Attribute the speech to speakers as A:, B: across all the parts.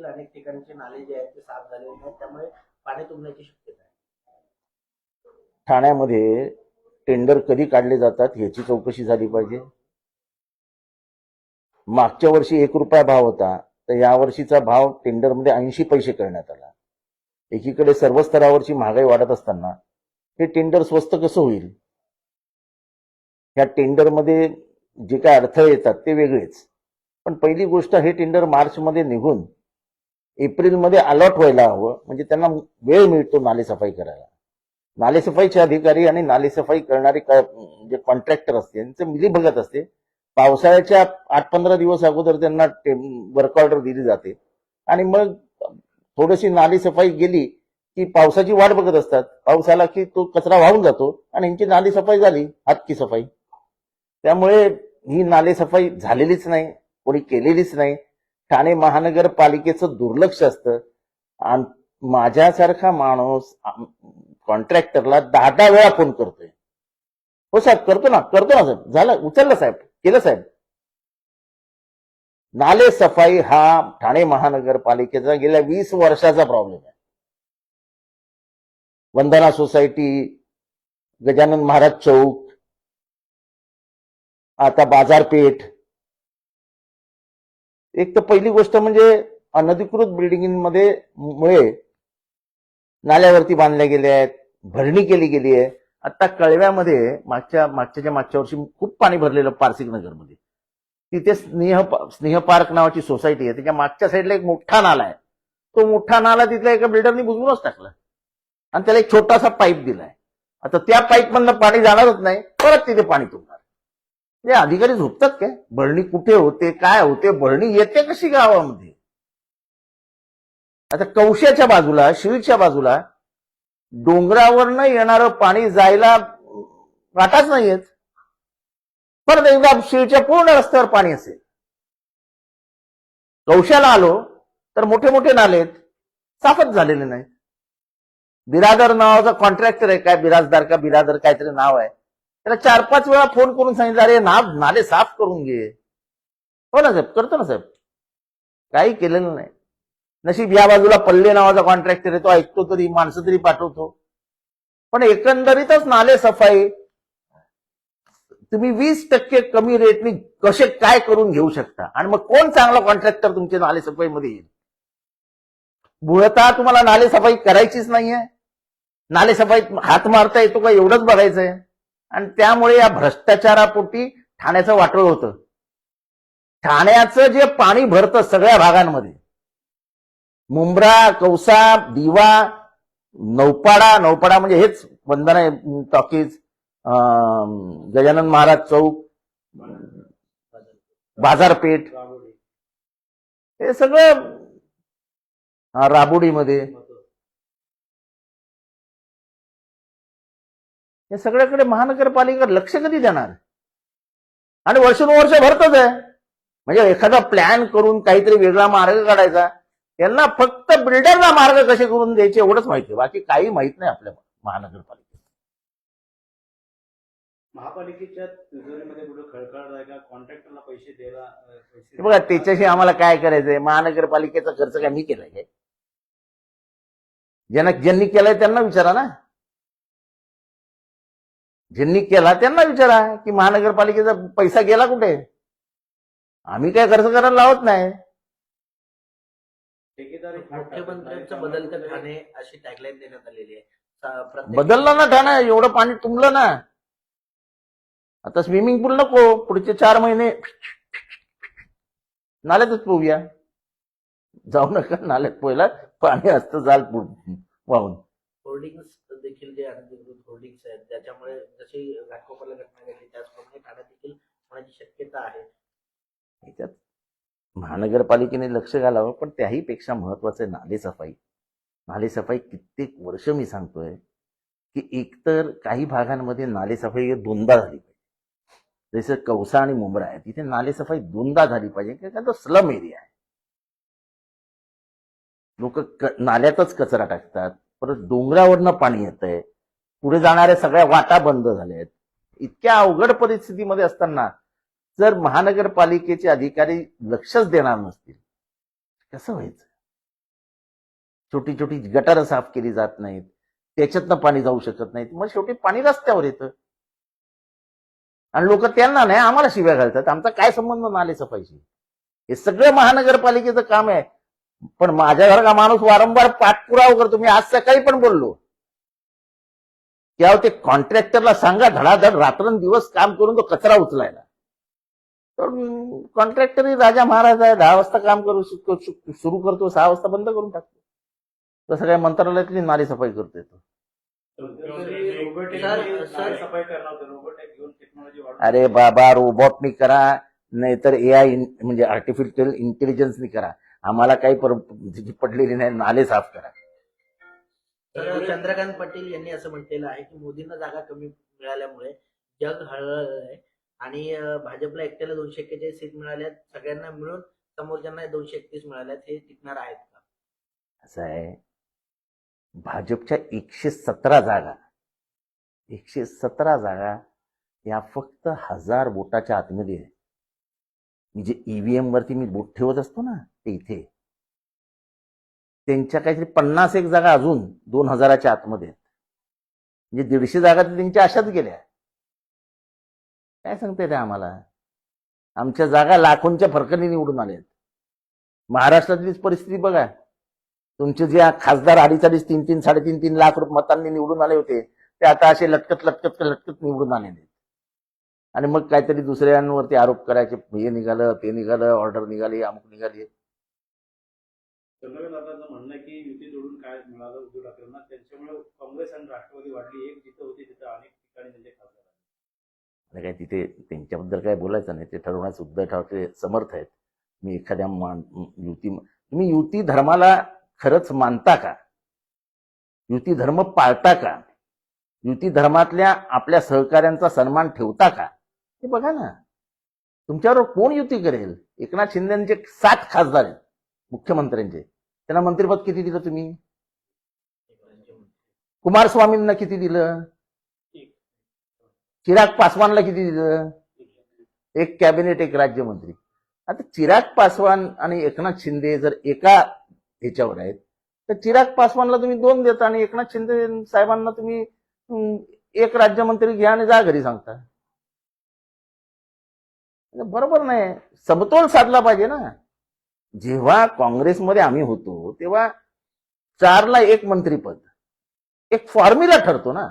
A: देखील अनेक ठिकाणचे नाले जे आहेत ते साफ झालेले नाहीत. त्यामुळे पाणी तुंबण्याची शक्यता आहे.
B: ठाण्यामध्ये टेंडर कधी काढले जातात याची चौकशी झाली पाहिजे? मागच्या वर्षी एक रुपया भाव होता तर या वर्षीचा भाव टेंडरमध्ये ऐंशी पैसे करण्यात आला. एकीकडे सर्व स्तरावरची महागाई वाढत असताना हे टेंडर स्वस्त कसं होईल? ह्या टेंडरमध्ये जे काय अडथळे येतात ते वेगळेच. पण पहिली गोष्ट हे टेंडर मार्चमध्ये निघून एप्रिलमध्ये अलॉट व्हायला हवं. म्हणजे त्यांना वेळ मिळतो नालेसफाई करायला. नालेसफाईचे अधिकारी आणि नालेसफाई करणारे जे कॉन्ट्रॅक्टर असते त्यांचे मिली बघत असते. पावसाळ्याच्या आठ पंधरा दिवस अगोदर त्यांना वर्क ऑर्डर दिली जाते. आणि मग थोडीशी नालेसफाई गेली की पावसाची वाट बघत असतात. पाऊस आला की तो कचरा वाहून जातो आणि यांची नालेसफाई झाली हातकी सफाई. त्यामुळे ही नालेसफाई झालेलीच नाही कोणी केलेलीच नाही. ठाणे महानगरपालिकेचं दुर्लक्ष असतं. आणि माझ्यासारखा माणूस कॉन्ट्रॅक्टरला दहा दहा वेळा फोन करतोय. हो साहेब करतो ना करतो ना साहेब. झालं उचललं साहेब केलं साहेब. नाले सफाई हा ठाणे महानगरपालिकेचा गेल्या वीस वर्षाचा प्रॉब्लेम आहे. वंदना सोसायटी गजानन महाराज चौक आता बाजारपेठ एक तर पहिली गोष्ट म्हणजे अनधिकृत बिल्डिंगमध्ये मुळे नाल्यावरती बांधल्या गेल्या आहेत भरणी केली गेली आहे. आता कळव्यामध्ये मागच्या मागच्याच्या मागच्या वर्षी खूप पाणी भरलेलं पारसिक नगरमध्ये. तिथे स्नेह स्नेह पार्क नावाची सोसायटी आहे. त्याच्या मागच्या साईडला एक मोठा नाला आहे. तो मोठा नाला तिथल्या एका बिल्डरनी बुजवूनच टाकला. आणि त्याला एक छोटासा पाईप दिलाय. आता त्या पाईप मधनं पाणी जाणारच नाही. परत तिथे पाणी तुंबणार. ते अधिकारी झोपतात काय? भरणी कुठे होते काय होते भरणी येते कशी गावामध्ये? आता कौशाच्या बाजूला शिळच्या बाजूला डोंगरावरनं येणारं पाणी जायला वाटाच नाहीयेत. परत एकदा शिळच्या पूर्ण रस्त्यावर पाणी असेल. कौशाला आलो तर मोठे मोठे नाले आहेत. साफच झालेले नाहीत. बिरादर नावाचा कॉन्ट्रॅक्टर आहे. काय बिराजदार का बिरादर काहीतरी नाव आहे. त्याला चार पाच वेळा फोन करून सांगितलं अरे ना नाले साफ करून घे. हो ना साहेब? करतो ना साहेब. काही केलेलं नाही. नशीब या बाजूला पल्ले नावाचा कॉन्ट्रॅक्टर आहे तो ऐकतो तरी माणसं तरी पाठवतो. पण एकंदरीतच नाले सफाई तुम्ही वीस टक्के कमी रेटनी कसे काय करून घेऊ शकता? आणि मग कोण चांगला कॉन्ट्रॅक्टर तुमच्या नाले सफाईमध्ये येईल? मुळतः तुम्हाला नाले सफाई करायचीच नाहीये. नाले सफाईत हात मारता येतो का? एवढंच बघायचंय. आणि त्यामुळे या भ्रष्टाचारापोटी ठाण्याचं वाटोळ होतं. ठाण्याचं जे पाणी भरतं सगळ्या भागांमध्ये मुंब्रा कौसा दिवा नौपाडा नौपाडा म्हणजे हेच वंदना टॉकीज अं, गजानन महाराज चौक बाजारपेठ हे सगळं राबोडीमध्ये हे सगळ्याकडे महानगरपालिका लक्ष कधी देणार? आणि वर्षानुवर्ष भरतच आहे. म्हणजे एखादा प्लॅन करून काहीतरी वेगळा मार्ग काढायचा. यांना फक्त बिल्डरला मार्ग कसे करून द्यायचे एवढंच माहिती बाकी काही माहीत नाही आपल्या महानगरपालिकेत.
C: महापालिकेच्या कॉन्ट्रॅक्टरला पैसे द्यायला
B: बघा त्याच्याशी आम्हाला काय करायचंय? महानगरपालिकेचा खर्च काय मी केलाय ज्यांना ज्यांनी केलाय त्यांना विचारा ना. ज्यांनी केला त्यांना विचारा की महानगरपालिकेचा पैसा गेला कुठे? आम्ही काय खर्च करायला लावत नाही.
C: ठेकेदारी
A: मुख्यमंत्र्यांचं बदलतं ठाणे अशी टॅगलाईन देण्यात आलेली आहे.
B: बदलला ना ठाणा एवढं पाणी तुंबलं ना. आता स्विमिंग पूल नको पुढचे चार महिने नाल्यातच पोहूया. जाऊ नका नाल्यात पोहायला पाणी असतं जाल वाहून.
A: होर्डिंग्स देखील जे होर्डिंग्स आहेत. त्याच्यामुळे जशी घाटकोपरला घटना घडली त्याचप्रमाणे ठाण्यात देखील होण्याची शक्यता आहे.
B: ह्याच्यात महानगरपालिकेने लक्ष घालावं पण त्याही पेक्षा महत्वाचं आहे नालेसफाई नालेसफाई कित्येक वर्ष मी सांगतोय की एकतर काही भागांमध्ये नालेसफाई दोनदा झाली पाहिजे. जसं कौसा आणि मुंब्रा आहे तिथे नालेसफाई दोनदा झाली पाहिजे कारण तो स्लम एरिया आहे. लोक नाल्यातच कचरा टाकतात परत डोंगरावरनं पाणी येत आहे पुढे जाणाऱ्या सगळ्या वाटा बंद झाल्या आहेत इतक्या अवघड परिस्थितीमध्ये असताना जर महानगरपालिकेचे अधिकारी लक्षच देणार नसतील कसं व्हायचं? छोटी छोटी गटारं साफ केली जात नाहीत त्याच्यातनं पाणी जाऊ शकत नाहीत. मग शेवटी पाणी रस्त्यावर येतं. आणि लोक त्यांना नाही आम्हाला शिव्या घालतात. आमचा काय संबंध नाले सफाईशी? हे सगळं महानगरपालिकेचं काम आहे. पण माझ्या घरात माणूस वारंवार पाठपुरावा करतो. मी आज सकाळी पण बोललो. त्यावर ते कॉन्ट्रॅक्टरला सांगा धडाधड रात्रंदिवस काम करून तो कचरा उचलायला. तर कॉन्ट्रॅक्टरही राजा महाराज आहे दहा वाजता काम करू सुरू करतो सहा वाजता बंद करून टाकतो. तसं काय मंत्रालयातली नाली सफाई करतो तो अरे बाबा रोबोटनी करा नाहीतर ए आय म्हणजे आर्टिफिशियल इंटेलिजन्सनी करा. आम्हाला काही पडलेली नाही नाले साफ करा.
A: चंद्रकांत पाटील यांनी असं म्हटलेलं आहे की मोदींना जागा कमी मिळाल्यामुळे जग हळहळलं आहे. आणि भाजपला एकट्याला दोनशे एक्केचाळीस सीट मिळाल्यात. सगळ्यांना मिळून समोरच्यांना दोनशे एकतीस मिळाल्यात. हे टिकणार आहेत का?
B: असं आहे. भाजपच्या एकशे सतरा जागा एकशे सतरा जागा या फक्त हजार बोटाच्या आतमध्ये आहे मी जे ईव्हीएम वरती मी बोट ठेवत असतो ना ते इथे. त्यांच्या काहीतरी पन्नास एक जागा अजून दोन हजाराच्या आतमध्ये आहेत. म्हणजे दीडशे जागा तर त्यांच्या अशाच गेल्या. काय सांगते ते आम्हाला? आमच्या जागा लाखोंच्या फरकाने निवडून आल्या आहेत. महाराष्ट्रातलीच परिस्थिती बघा. तुमचे जे खासदार अडीच अडीच तीन तीन साडेतीन तीन लाख रुपये मतांनी निवडून आले होते ते आता असे लटकत लटकत लटकत निवडून आलेले आहेत. आणि मग काहीतरी दुसऱ्यांवरती आरोप करायचे हे निघालं ते निघालं ऑर्डर निघाली अमुक निघाली.
C: चंद्रकांत म्हणणं की युती जोडून काय मिळालं उद्धव ठाकरेंना त्यांच्यामुळे काँग्रेस आणि राष्ट्रवादी वाढली एक जिथं होती तिथं अनेक ठिकाणी त्यांचे खासदार आले.
B: आणि काय तिथे त्यांच्याबद्दल काय बोलायचं नाही ते ठरवण्यास उद्धव ठाकरे समर्थ आहेत. मी एखाद्या मान युती तुम्ही युती धर्माला खरंच मानता का? युती धर्म पाळता का? युती धर्मातल्या आपल्या सहकाऱ्यांचा सन्मान ठेवता का? हे बघा ना. तुमच्यावर कोण युती करेल? एकनाथ शिंदेचे सात खासदार आहेत. मुख्यमंत्र्यांचे. त्यांना मंत्रिपद किती दिलं तुम्ही? कुमारस्वामींना किती दिलं? चिराग पासवानला किती दिलं? एक कॅबिनेट एक राज्यमंत्री. आता चिराग पासवान आणि एकनाथ शिंदे जर एका ह्याच्यावर आहेत तर चिराग पासवानला तुम्ही दोन देता आणि एकनाथ शिंदे साहेबांना तुम्ही एक राज्यमंत्री घ्या आणि जा घरी सांगता. बरोबर नाही. समतोल साधला पाहिजे ना. जेव्हा काँग्रेसमध्ये आम्ही होतो तेव्हा चारला एक मंत्रीपद. एक फॉर्म्युला ठरतो ना.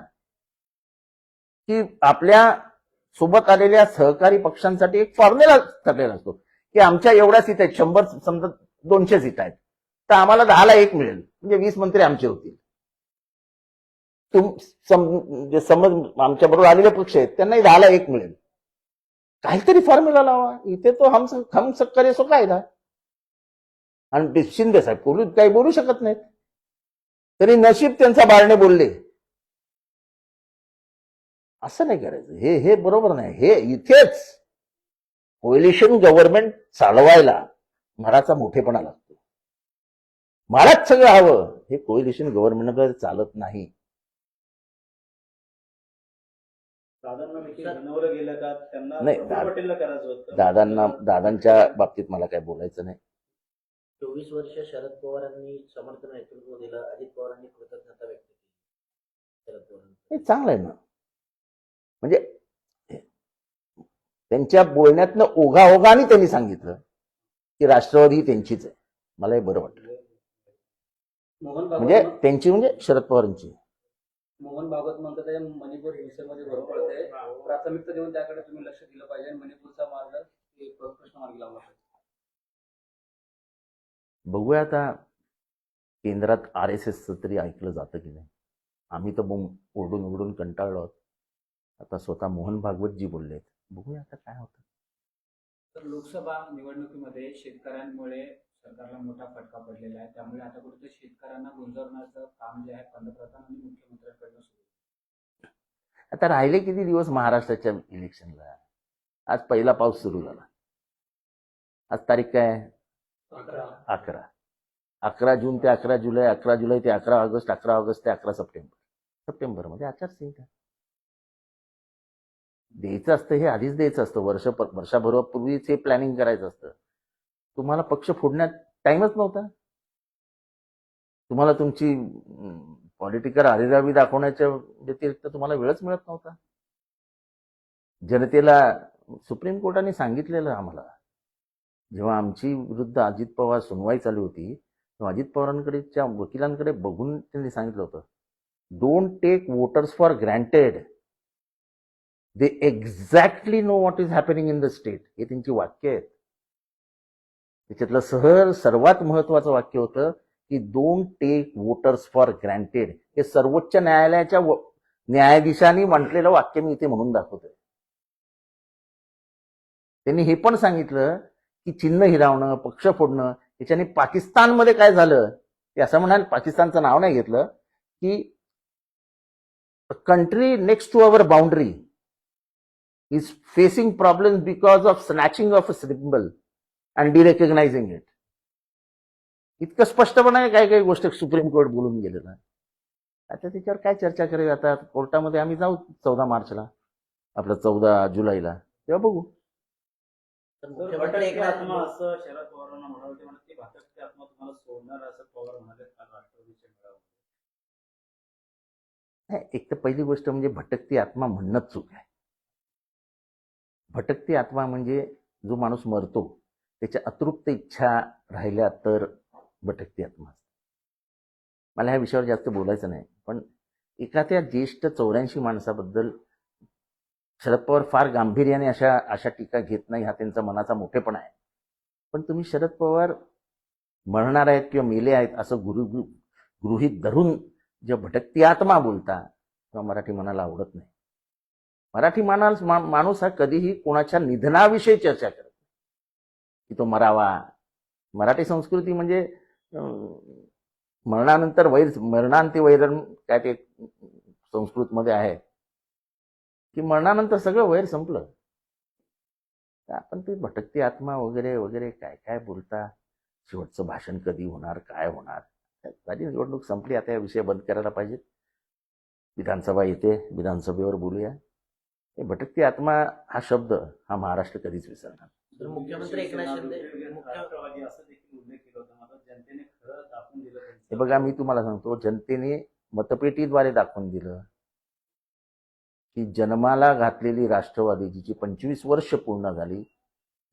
B: की आपल्यासोबत आलेल्या सहकारी पक्षांसाठी एक फॉर्म्युला ठरलेला असतो. की आमच्या एवढ्या सीट आहेत शंभर समजा दोनशे सीट आहेत. तर आम्हाला दहाला एक मिळेल. म्हणजे वीस मंत्री आमचे होतील. तुम सम- समज आमच्या बरोबर आलेले पक्ष आहेत त्यांनाही दहाला एक मिळेल. काहीतरी फॉर्म्युला लावा. इथे तो हम हम सक्कर सो कायदा. आणि शिंदे साहेब बोलू काही बोलू शकत नाहीत. तरी नशीब त्यांचा बारणे बोलले. असं नाही करायचं. हे हे बरोबर नाही. हे इथेच कोएलिशन गव्हर्नमेंट चालवायला मराचा मोठेपणा लागतो. मलाच सगळं हवं. हे कोएलिशन गव्हर्नमेंट चालत नाही. नाही, दादांना दादांच्या बाबतीत मला काय बोलायचं नाही.
A: चोवीस वर्ष शरद पवारांनी समर्थ नेतृत्व दिलं अजित पवारांनी कृतज्ञता व्यक्त केली. शरद पवारांनी
B: हे चांगलं आहे ना. म्हणजे त्यांच्या बोलण्यातनं ओघाओघाने त्यांनी सांगितलं की राष्ट्रवादी ही त्यांचीच आहे. मला हे बरं वाटलं.
D: मोहन
B: म्हणजे त्यांची म्हणजे शरद पवारांची.
D: मोहन भागवत म्हणतात मणिपूर हिंसेमध्ये भर पडते प्राथमिकता देऊन त्याकडे तुम्ही लक्ष दिलं पाहिजे आणि मणिपूरचा मार्ग प्रश्न मार्गी लावला पाहिजे.
B: बघूया आता केंद्रात आर एस एसचं तरी ऐकलं जातं की नाही. आम्ही तर बोम ओरडून ओरडून कंटाळलो आहोत. आता स्वतः मोहन भागवत जी बोललेत बघूया आता काय होतं.
E: तर लोकसभा निवडणुकीमध्ये शेतकऱ्यांमुळे सरकारला मोठा फटका पडलेला आहे. त्यामुळे आता कुठेतरी शेतकऱ्यांना गुंजवण्याचं काम जे आहे पंतप्रधान आणि मुख्यमंत्र्यांकडनं सुरू.
B: आता राहिले किती दिवस महाराष्ट्राच्या इलेक्शनला? आज पहिला पाऊस सुरू झाला. आज तारीख काय आहे? अकरा. अकरा. जून ते अकरा जुलै अकरा जुलै ते अकरा ऑगस्ट अकरा ऑगस्ट ते अकरा सप्टेंबर. सप्टेंबर म्हणजे मध्ये आचारसंहिता द्यायचं असतं हे आधीच द्यायचं असतं. वर्ष वर्षाभरापूर्वीच हे प्लॅनिंग करायचं असतं. तुम्हाला पक्ष फोडण्यात टाइमच नव्हता. तुम्हाला तुमची पॉलिटिकल हरिरावी दाखवण्याच्या व्यतिरिक्त तुम्हाला वेळच मिळत नव्हता. जनतेला सुप्रीम कोर्टाने सांगितलेलं आम्हाला. जेव्हा आमची विरुद्ध अजित पवार सुनवाई चालू होती तेव्हा अजित पवारांकडेच्या वकिलांकडे बघून त्यांनी सांगितलं होतं don't take voters for granted they exactly know what is happening in the state हे त्यांची वाक्य आहेत. त्याच्यातलं सहर सर्वात महत्वाचं वाक्य होतं की don't take voters for granted हे सर्वोच्च न्यायालयाच्या न्यायाधीशांनी म्हटलेलं वाक्य मी इथे म्हणून दाखवतोय. त्यांनी हे पण सांगितलं की चिन्ह हिरावणं पक्ष फोडणं याच्याने पाकिस्तानमध्ये काय झालं? ते असं म्हणाल पाकिस्तानचं नाव नाही घेतलं की country next to our boundary is facing problem because of snatching of a symbol and derecognising it इतकं स्पष्टपणे काही काही गोष्ट सुप्रीम कोर्ट बोलून गेलेलं आहे. आता त्याच्यावर काय चर्चा करेल जातात कोर्टामध्ये आम्ही जाऊ चौदा मार्चला आपलं चौदा जुलैला. तेव्हा बघू.
A: तर
C: तर
A: मुख्यमंत्री
C: भटकती
A: एकनाथ
C: आत्मा असं शरद पवारांना म्हणाले ते म्हणत की भटकती आत्मा तुम्हाला सोडणार असं पवार म्हणाले काल राष्ट्रवादीच्या मेळाव्यात
B: नाही, एक तर पहिली गोष्ट म्हणजे भटकती आत्मा म्हणणंच चूक आहे. भटकती आत्मा म्हणजे जो माणूस मरतो त्याच्या अतृप्त इच्छा राहिल्या तर भटकती आत्मा असते. मला ह्या विषयावर जास्त बोलायचं नाही पण एखाद्या ज्येष्ठ चौऱ्याऐंशी माणसाबद्दल शरद पवार फार गांभीर्याने अशा अशा टीका घेत नाही हा त्यांचा मनाचा मोठेपणा आहे. पण तुम्ही शरद पवार मरणार आहेत किंवा मेले आहेत असं गुरु गृहित धरून जे भटकती आत्मा बोलता तेव्हा मराठी मनाला आवडत नाही. मराठी मानाल मा- माणूस हा कधीही कोणाच्या निधनाविषयी चर्चा करत की तो मरावा. मराठी संस्कृती म्हणजे मरणानंतर वैर मरणांती वैरण काय ते संस्कृतमध्ये आहे. की मरणानंतर सगळं वैर संपलं. तर आपण ती भटकती आत्मा वगैरे वगैरे काय काय बोलता? शेवटचं भाषण कधी होणार? काय होणार? झाली निवडणूक संपली आता या विषय बंद करायला पाहिजे विधानसभा येते विधानसभेवर बोलूया. हे भटकती आत्मा हा शब्द हा महाराष्ट्र कधीच विसरणार.
A: तर मुख्यमंत्री एकनाथ शिंदे.
C: शिवसेना,
A: मुख्य-
C: राष्ट्रवादी असं देखील उल्लेख केला होता. मात्र जनतेने खरं दाखवून दिलं त्यांचं.
B: हे बघा मी तुम्हाला सांगतो जनतेने मतपेटीद्वारे दाखवून दिलं. की जन्माला घातलेली राष्ट्रवादी जिची पंचवीस वर्ष पूर्ण झाली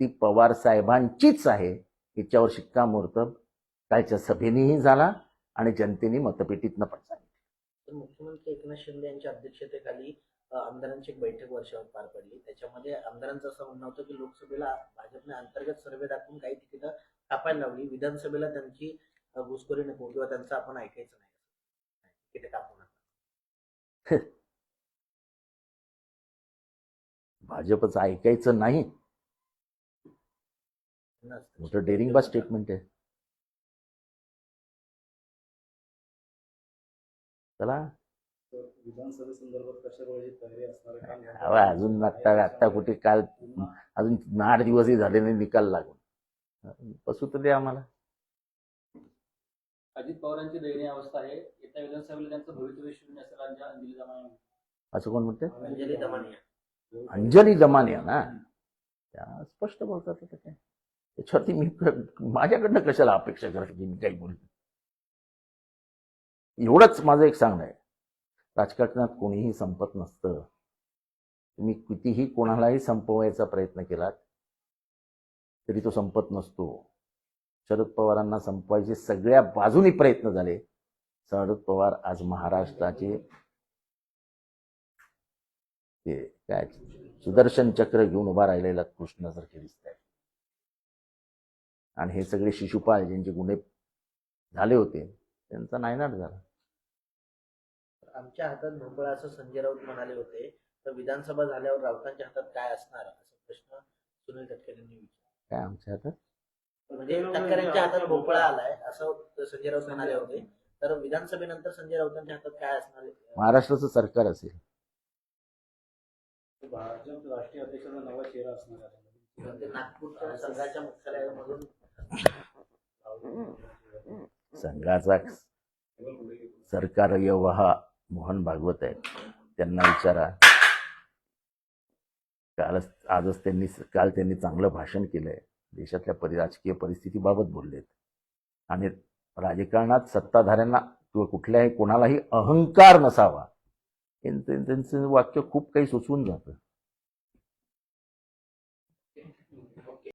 B: ती पवार साहेबांचीच आहे. याच्यावर शिक्कामोर्तब. कालच्या सभेनेही झाला आणि जनतेने मतपेटीतनं पण सांगितलं.
A: तर मुख्यमंत्री एकनाथ शिंदे यांच्या अध्यक्षतेखाली आमदारांची एक बैठक वर्षावर पार पडली. त्याच्यामध्ये आमदारांचं असं म्हणणं होतं की लोकसभेला भाजपने अंतर्गत सर्वे दाखवून काही तिकीटं कापायला लावली. विधानसभेला त्यांची घुसखोरी नको किंवा त्यांचं आपण ऐकायचं नाही. तिकीट कापू नका.
B: भाजपचं ऐकायचं नाही. मोठं डेअरिंग स्टेटमेंट आहे. चला. अजून आत्ता आत्ता कुठे काल अजून आठ दिवसही झाले नाही निकाल लागून. बसू तर दे आम्हाला.
D: अजित पवारांची दयनीय अवस्था आहे. येत्या विधानसभेला त्यांचं भवितव्य शून्य अंजली जमाने
B: असं कोण म्हणते?
A: अंजली
B: जमाने ना. त्या स्पष्ट बोलतात आता काय त्याच्यावरती मी माझ्याकडनं कशाला अपेक्षा करायची मी काही बोलतो एवढंच माझं एक सांगणं आहे. राजकारणात कोणीही संपत नसतं. तुम्ही कितीही कोणालाही संपवायचा प्रयत्न केलात तरी तो संपत नसतो. शरद पवारांना संपवायचे सगळ्या बाजूनी प्रयत्न झाले. शरद पवार आज महाराष्ट्राचे ते काय सुदर्शन चक्र घेऊन उभा राहिलेला कृष्णासारखे दिसत आहे आणि हे सगळे शिशुपाल ज्यांचे गुन्हे झाले होते त्यांचा नायनाट झाला.
A: आमच्या हातात भोपळा असं संजय राऊत म्हणाले होते तर विधानसभा झाल्यावर राऊतांच्या हातात काय असणार? असा प्रश्न सुनील तटकरे यांनी विचारला.
B: काय आमच्या हातात?
A: म्हणजे तटकरेंच्या हातात भोपळा आलाय असं संजय राऊत म्हणाले होते. तर विधानसभेनंतर संजय राऊतांच्या हातात काय असणार?
B: महाराष्ट्राचं सरकार असेल.
C: भाजप राष्ट्रीय अध्यक्षाचा नवा चेहरा असणार आहे.
A: ते नागपूरच्या संघाच्या मुख्यालयामधून.
B: संघाचा सरकार यवहा मोहन भागवत आहेत. त्यांना विचारा. कालच आजच त्यांनी काल त्यांनी चांगलं भाषण केलंय. देशातल्या परि राजकीय परिस्थितीबाबत बोललेत. आणि राजकारणात सत्ताधाऱ्यांना किंवा कुठल्याही कोणालाही अहंकार नसावा. त्यांचं वाक्य खूप काही सुचवून जातं.